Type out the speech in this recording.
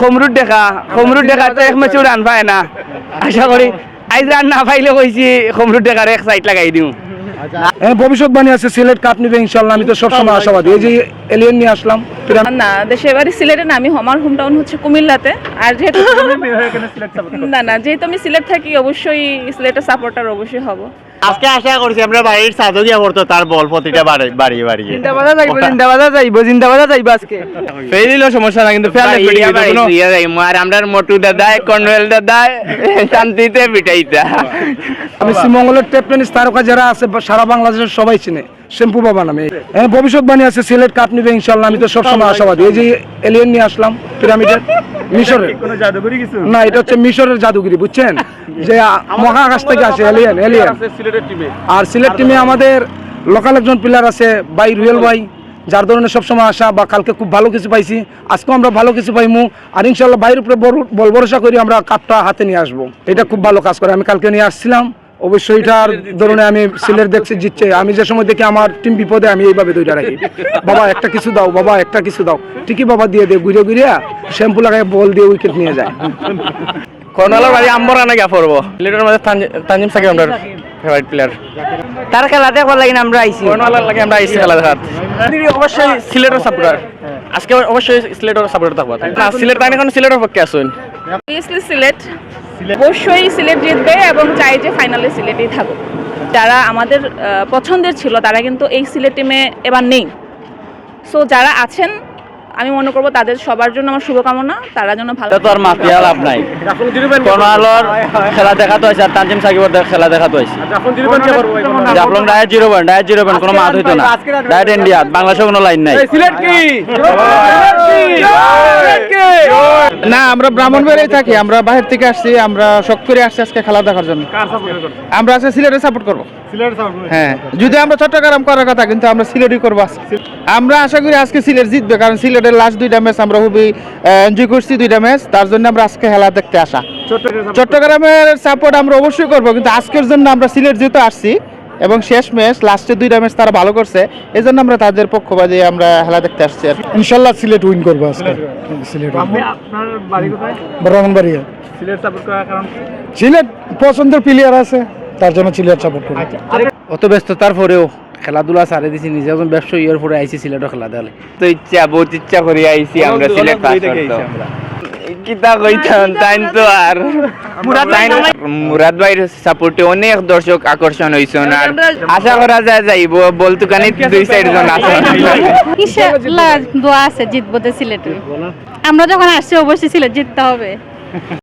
খমরুর দেখা খমরুর দেখা তো এক মাসে রান পায় না। আশা করি আজ রান না পাইলে কইছি খমরুর দেখার এক সাইড লাগাই দিও। হ্যাঁ ভবিষ্যৎবাণী আছে, সিলেট কাপ নিবে ইনশাল্লাহ, আমি তো সবসময় আশাবাদী। এই যে এলিয়েন নিয়ে আসলাম না দেশের বাড়ি সিলেটে না আমি আমার হোম টাউন হচ্ছে কুমিল্লাতে। আর যেহেতু না না যেহেতু আমি সিলেট থাকি অবশ্যই সিলেটের সাপোর্টার অবশ্যই হব। আজকে আশা করছি আমরা বাড়ির সাজো গিয়া পড়তো তার বল প্রতিটা বাড়ি বাড়ি বাড়িয়ে জিন্দাবাদা যাইব জিন্দাবাদা যাইব জিন্দাবাদা যাইব আজকে। ফেল সমস্যা না কিন্তু ফেল আর আমরা মোটু দাদা কর্নেল দাদা শান্তিতে পিটাইতা আমি শ্রীমঙ্গলের টেপ টেনিস তারকা যারা আছে সারা বাংলাদেশের সবাই চিনে। শ্যাম্পু বাবা নামে হ্যাঁ ভবিষ্যৎবাণী আছে সিলেট কাপ নিবে ইনশাল্লাহ আমি তো সবসময় আশাবাদী এই যে এলিয়েন নিয়ে আসলাম পিরামিডের মিশরের না এটা হচ্ছে মিশরের জাদুগিরি বুঝছেন যে মহাকাশ থেকে আসে এলিয়েন এলিয়েন আর সিলেট টিমে আমাদের লোকাল একজন প্লেয়ার আছে বাই রুয়েল ভাই যার ধরনের সবসময় আসা বা কালকে খুব ভালো কিছু পাইছি আজকেও আমরা ভালো কিছু পাইমু আর ইনশাল্লাহ বাইরের উপরে বল ভরসা করি আমরা কাপটা হাতে নিয়ে আসব এটা খুব ভালো কাজ করে আমি কালকে নিয়ে আসছিলাম অবশ্যই এটার ধরনে আমি সিলেট দেখছি জিতছে। আমি যে সময় দেখি আমার টিম বিপদে আমি এইভাবে দুইটা রাখি। বাবা একটা কিছু দাও বাবা একটা কিছু দাও। ঠিকই বাবা দিয়ে দে ঘুরে ঘুরিয়া শ্যাম্পু লাগাই বল দিয়ে উইকেট নিয়ে যায়। কর্নেলের বাড়ি আম্বর আনা গিয়া পড়ব লিডার মধ্যে তানজি- তানজিম সাকিব আমরা ফেভারিট প্লেয়ার তার খেলা দেখবার লাগে আমরা আইছি। কর্নেলের লাগে আমরা আইছি খেলা দেখাত অবশ্যই সিলেটের সাপোর্টার আজকে অবশ্যই সিলেটের সাপোর্টার থাকব। না সিলেট তাই এখন সিলেটের পক্ষে আসুন সিলেট। অবশ্যই সিলেট জিতবে এবং চাই যে ফাইনালে সিলেটেই থাকুক। যারা আমাদের পছন্দের ছিল তারা কিন্তু এই সিলেট টিমে এবার নেই। সো যারা আছেন আমি মনে করব তাদের সবার জন্য আমার শুভকামনা তারা যেন ভালো তো আর মাতিয়া লাভ নাই। কর্নালর খেলা দেখাতো হয়েছে আর তানজিম সাকিবের খেলা দেখাতো হয়েছে। জাফলং ডায়েট জিরো পয়েন্ট ডায়েট জিরো পয়েন্ট কোনো মাত হইতো না। ডায়েট ইন্ডিয়া বাংলাদেশে কোনো লাইন নাই। না আমরা ব্রাহ্মণবাড়িয়ায় থাকি আমরা বাহির থেকে আসছি আমরা শখ করে আসছি আজকে খেলা দেখার জন্য। আমরা আজকে সিলেটে সাপোর্ট করব। হ্যাঁ যদি আমরা চট্টগ্রাম করার কথা কিন্তু আমরা সিলেটই করব আজকে। আমরা আশা করি আজকে সিলেট জিতবে কারণ সিলেটের লাস্ট দুইটা ম্যাচ আমরা খুবই এনজয় করছি দুইটা ম্যাচ তার জন্য আমরা আজকে খেলা দেখতে আসা। চট্টগ্রামের সাপোর্ট আমরা অবশ্যই করব কিন্তু আজকের জন্য আমরা সিলেট যেহেতু আসছি এবং শেষ ম্যাচ লাস্টে দুইটা ম্যাচ তারা ভালো করছে। এই জন্য আমরা তাদের পক্ষপাতে আমরা খেলা দেখতে আসছি আর ইনশাল্লাহ সিলেট উইন করব আজকে। সিলেট ব্রাহ্মণবাড়িয়া। সিলেট পছন্দের প্লেয়ার আছে তার জন্য সিলেট সাপোর্ট করব। অত ব্যস্ততার পরেও খেলাধুলা সারে দিছি নিজে একজন ব্যবসা ইয়ের পরে আইছি সিলেটও খেলা দেওয়ালে তো ইচ্ছা বহুত ইচ্ছা করে আইছি আমরা সিলেট পাস করতে কিতা কইতাম তাই তো আর। মুরাদ ভাইয়ের সাপোর্টে অনেক দর্শক আকর্ষণ হইছেন আর আশা করা যায় যাইব বলতুকানি দুই সাইড জন আছে ইনশাআল্লাহ দোয়া আছে জিতবো সিলেটে। আমরা যখন আসছি, অবশ্যই সিলেট জিততে হবে।